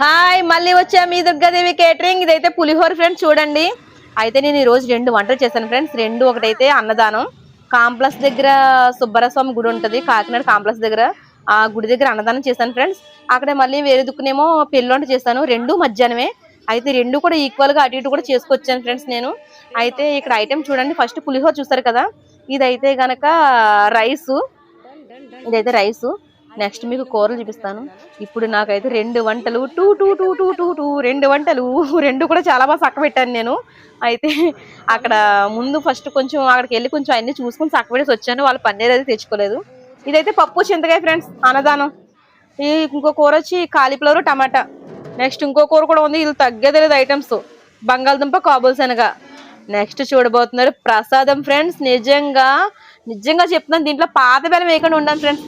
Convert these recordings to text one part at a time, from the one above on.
Hi మళ్ళీ వచ్చా మీ Durgadevi catering ఇదైతే పులిహోర ఫ్రెండ్స్ చూడండి. అయితే నేను ఈరోజు రెండు వంటలు చేశాను ఫ్రెండ్స్ రెండు ఒకటైతే అన్నదానం. కాంప్లెక్స్ దగ్గర సుబ్బరస్వామి గుడి ఉంటుంది కాకినాడ కాంప్లెక్స్ దగ్గర. ఆ గుడి దగ్గర అన్నదానం చేశాను ఫ్రెండ్స్ అక్కడ మళ్ళీ వేరే దుక్కునేమో పెళ్ళొంట వంట చేశాను రెండు మధ్యాహ్నమే. అయితే రెండు కూడా ఈక్వల్గా అటు ఇటు కూడా చేసుకొచ్చాను ఫ్రెండ్స్ నేను. అయితే ఇక్కడ ఐటెం చూడండి ఫస్ట్ పులిహోర చూసారు కదా. ఇదైతే గనక రైస్ ఇదైతే రైస్ నెక్స్ట్ మీకు కూరలు చూపిస్తాను. ఇప్పుడు నాకైతే రెండు వంటలు two two two two two two రెండు వంటలు. రెండు కూడా చాలా బాగా చక్క పెట్టాను నేను. అయితే అక్కడ ముందు ఫస్ట్ కొంచెం అక్కడికి వెళ్ళి కొంచెం అన్ని చూసుకొని చక్క పెట్టేసి వచ్చాను. వాళ్ళు పన్నీర్ అయితే తెచ్చుకోలేదు. ఇదైతే పప్పు చింతకాయ ఫ్రెండ్స్ అన్నదానం. ఈ ఇంకో కూర వచ్చి కాలీఫ్లవర్ టమాటా. నెక్స్ట్ ఇంకో కూర కూడా ఉంది. ఇది తగ్గేది ఐటమ్స్ బంగాళదుంప కాబుల్ నెక్స్ట్ చూడబోతున్నారు ప్రసాదం ఫ్రెండ్స్ నిజంగా నిజంగా చెప్తున్నాను దీంట్లో పాత బెల్లం వేయకుండా ఉండాలి ఫ్రెండ్స్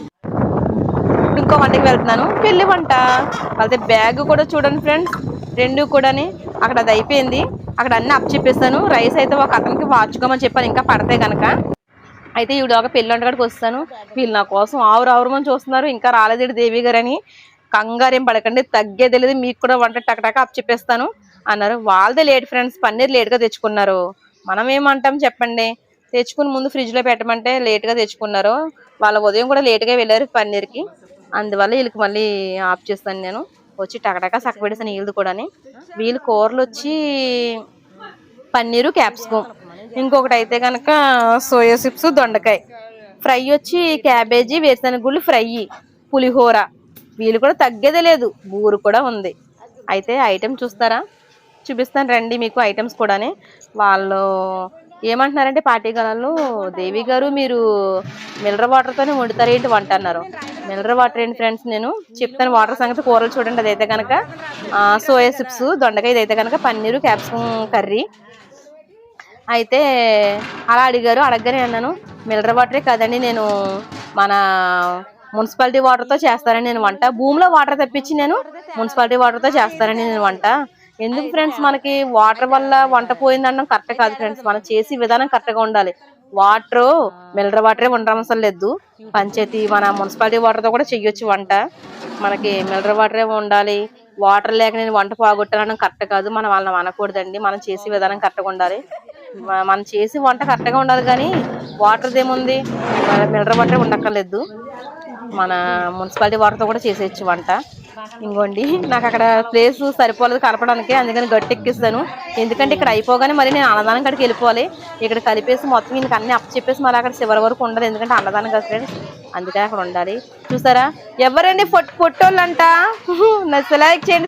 ఇంకో వంటకి వెళ్తున్నాను. పెళ్ళి వంట. అయితే బ్యాగ్ కూడా చూడండి ఫ్రెండ్స్. రెండు కూడాని అక్కడ అది అయిపోయింది. అక్కడ అన్ని అప్ చెప్పేస్తాను. రైస్ అయితే ఒక అతనికి వాచుకోమని చెప్పాను. ఇంకా పడితే కనుక అయితే ఈవిడ ఒక పెళ్ళి వంటకాడికి వస్తాను. వీళ్ళు నా కోసం ఆవురు ఆవురమని చూస్తున్నారు. ఇంకా రాలేదు దేవి గారు అని. కంగారేం పడకండి. తగ్గేది తెలియదు. మీకు కూడా వంట టకటక అప్ చెప్పేస్తాను అన్నారు. వాళ్ళదే లేట్ ఫ్రెండ్స్. పన్నీర్ లేట్గా తెచ్చుకున్నారు. మనం ఏమంటాం చెప్పండి. తెచ్చుకుని ముందు ఫ్రిడ్జ్లో పెట్టమంటే లేట్గా తెచ్చుకున్నారు. వాళ్ళ ఉదయం కూడా లేట్గా వెళ్ళారు పన్నీర్కి అందువల్ల వీళ్ళకి మళ్ళీ ఆఫ్ చేస్తాను నేను. వచ్చి టకటక సక్క పెట్టేసాను వీళ్ళది కూడాని. వీళ్ళు కూరలు వచ్చి పన్నీరు క్యాప్సికమ్ ఇంకొకటి అయితే కనుక సోయా చిప్స్ దొండకాయ. ఫ్రై వచ్చి క్యాబేజీ వేరుశనగ గుళ్ళు ఫ్రై పులిహోర. వీళ్ళు కూడా తగ్గేదే లేదు. బూరు కూడా ఉంది. అయితే ఐటెం చూస్తారా? చూపిస్తాను రండి మీకు ఐటమ్స్ కూడాని. వాళ్ళు ఏమంటున్నారంటే పార్టీ గణాలు దేవి గారు మీరు మినరల్ వాటర్తోనే వండుతారు ఏంటి వంట అన్నారు. మినరల్ వాటర్ ఏంటి ఫ్రెండ్స్ నేను చెప్తాను వాటర్ సంగతి కూరలు చూడండి అదైతే కనుక సోయా చిప్స్ దొండకాయ ఇదైతే కనుక పన్నీరు క్యాప్సికం కర్రీ. అయితే అలా అడిగారు అడగగానే అన్నాను మినరల్ వాటరే కదండి నేను మన మున్సిపాలిటీ వాటర్తో చేస్తానని నేను వంట. భూమిలో వాటర్ తెప్పించి నేను మున్సిపాలిటీ వాటర్తో చేస్తానని నేను వంట. ఎందుకు ఫ్రెండ్స్ మనకి వాటర్ వల్ల వంట పోయిందనడం కరెక్ట్ కాదు ఫ్రెండ్స్ మనం చేసే విధానం కరెక్ట్గా ఉండాలి. వాటర్ మినరల్ వాటరే ఉండడం అసలు లేదు. పంచాయతీ మన మున్సిపాలిటీ వాటర్తో కూడా చెయ్యొచ్చు వంట. మనకి మినరల్ వాటరే ఉండాలి. వాటర్ లేక నేను వంట పోగొట్టాలనడం కరెక్ట్ కాదు. మనం వాళ్ళని అనకూడదండి. మనం చేసే విధానం కరెక్ట్గా ఉండాలి. మనం చేసి వంట కరెక్ట్గా ఉండాలి కానీ వాటర్ ఏముంది? మన మినరల్ వాటర్ ఉండక్కర్లేదు. మన మున్సిపాలిటీ వాటర్తో కూడా చేసేయచ్చు వంట. ఇంకోండి నాకు అక్కడ ప్లేస్ సరిపోలేదు కలపడానికి అందుకని గట్టి ఎక్కిస్తాను ఎందుకంటే ఇక్కడ అయిపోగానే మరి నేను అన్నదానం కాడికి వెళ్ళిపోవాలి. ఇక్కడ కలిపేసి మొత్తం ఇంక అన్ని అప్ చెప్పేసి అక్కడ చివరి వరకు ఉండదు ఎందుకంటే అన్నదానం కదా ఫ్రెండ్స్. అందుకని అక్కడ ఉండాలి. చూసారా? ఎవరండి పొట్ పొట్టోళ్ళంట నచ్చ లైక్ చేయండి.